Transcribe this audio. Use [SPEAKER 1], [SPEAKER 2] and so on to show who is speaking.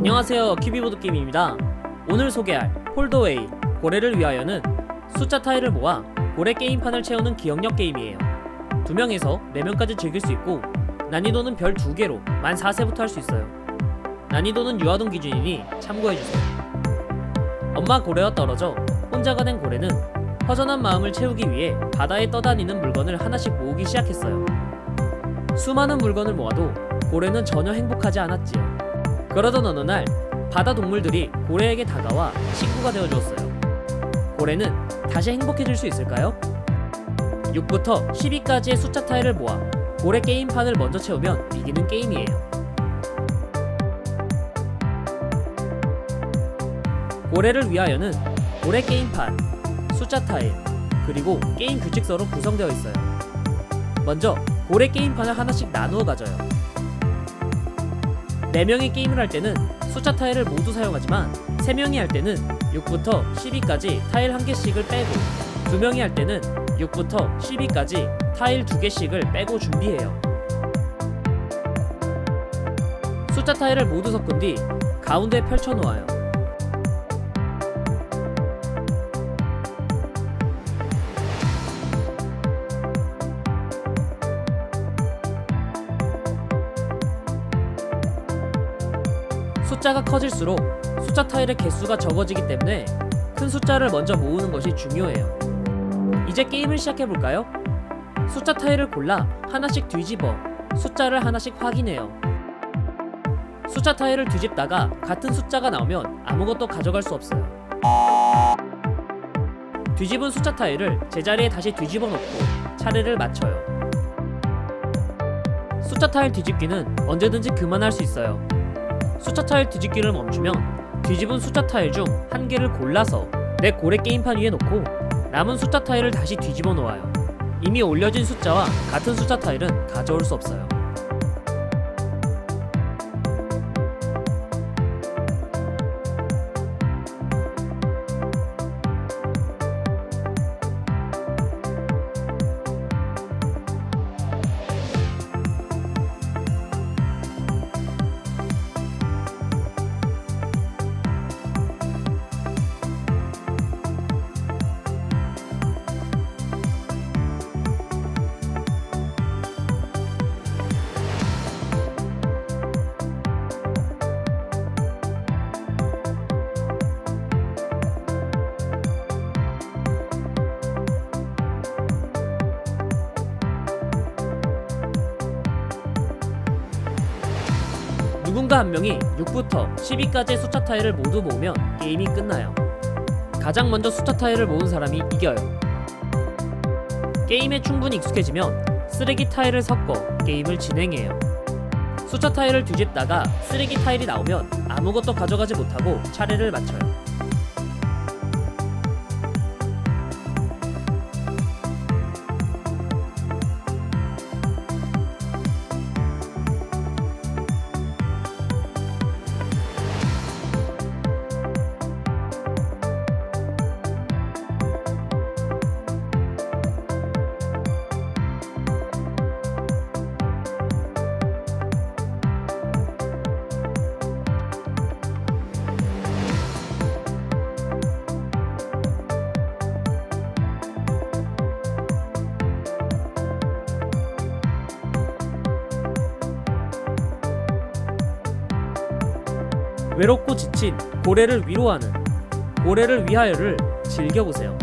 [SPEAKER 1] 안녕하세요 큐비보드 게임입니다. 오늘 소개할 폴더웨이 고래를 위하여는 숫자 타일을 모아 고래 게임판을 채우는 기억력 게임이에요. 2명에서 4명까지 즐길 수 있고 난이도는 별 2개로 만 4세부터 할 수 있어요. 난이도는 유아동 기준이니 참고해주세요. 엄마 고래와 떨어져 혼자가 된 고래는 허전한 마음을 채우기 위해 바다에 떠다니는 물건을 하나씩 모으기 시작했어요. 수많은 물건을 모아도 고래는 전혀 행복하지 않았지요. 그러던 어느 날 바다 동물들이 고래에게 다가와 친구가 되어 주었어요. 고래는 다시 행복해질 수 있을까요? 6부터 12까지의 숫자 타일을 모아 고래 게임판을 먼저 채우면 이기는 게임이에요. 고래를 위하여는 고래 게임판, 숫자 타일, 그리고 게임 규칙서로 구성되어 있어요. 먼저 고래 게임판을 하나씩 나누어 가져요. 4명이 게임을 할 때는 숫자 타일을 모두 사용하지만 3명이 할 때는 6부터 12까지 타일 1개씩을 빼고 2명이 할 때는 6부터 12까지 타일 2개씩을 빼고 준비해요. 숫자 타일을 모두 섞은 뒤 가운데 펼쳐 놓아요. 숫자가 커질수록 숫자 타일의 개수가 적어지기 때문에 큰 숫자를 먼저 모으는 것이 중요해요. 이제 게임을 시작해 볼까요? 숫자 타일을 골라 하나씩 뒤집어 숫자를 하나씩 확인해요. 숫자 타일을 뒤집다가 같은 숫자가 나오면 아무것도 가져갈 수 없어요. 뒤집은 숫자 타일을 제자리에 다시 뒤집어 놓고 차례를 맞춰요. 숫자 타일 뒤집기는 언제든지 그만할 수 있어요. 숫자 타일 뒤집기를 멈추면 뒤집은 숫자 타일 중 한 개를 골라서 내 고래 게임판 위에 놓고 남은 숫자 타일을 다시 뒤집어 놓아요. 이미 올려진 숫자와 같은 숫자 타일은 가져올 수 없어요. 누군가 한 명이 6부터 12까지의 숫자 타일을 모두 모으면 게임이 끝나요. 가장 먼저 숫자 타일을 모은 사람이 이겨요. 게임에 충분히 익숙해지면 쓰레기 타일을 섞어 게임을 진행해요. 숫자 타일을 뒤집다가 쓰레기 타일이 나오면 아무것도 가져가지 못하고 차례를 맞춰요. 외롭고 지친 고래를 위로하는 고래를 위하여를 즐겨보세요.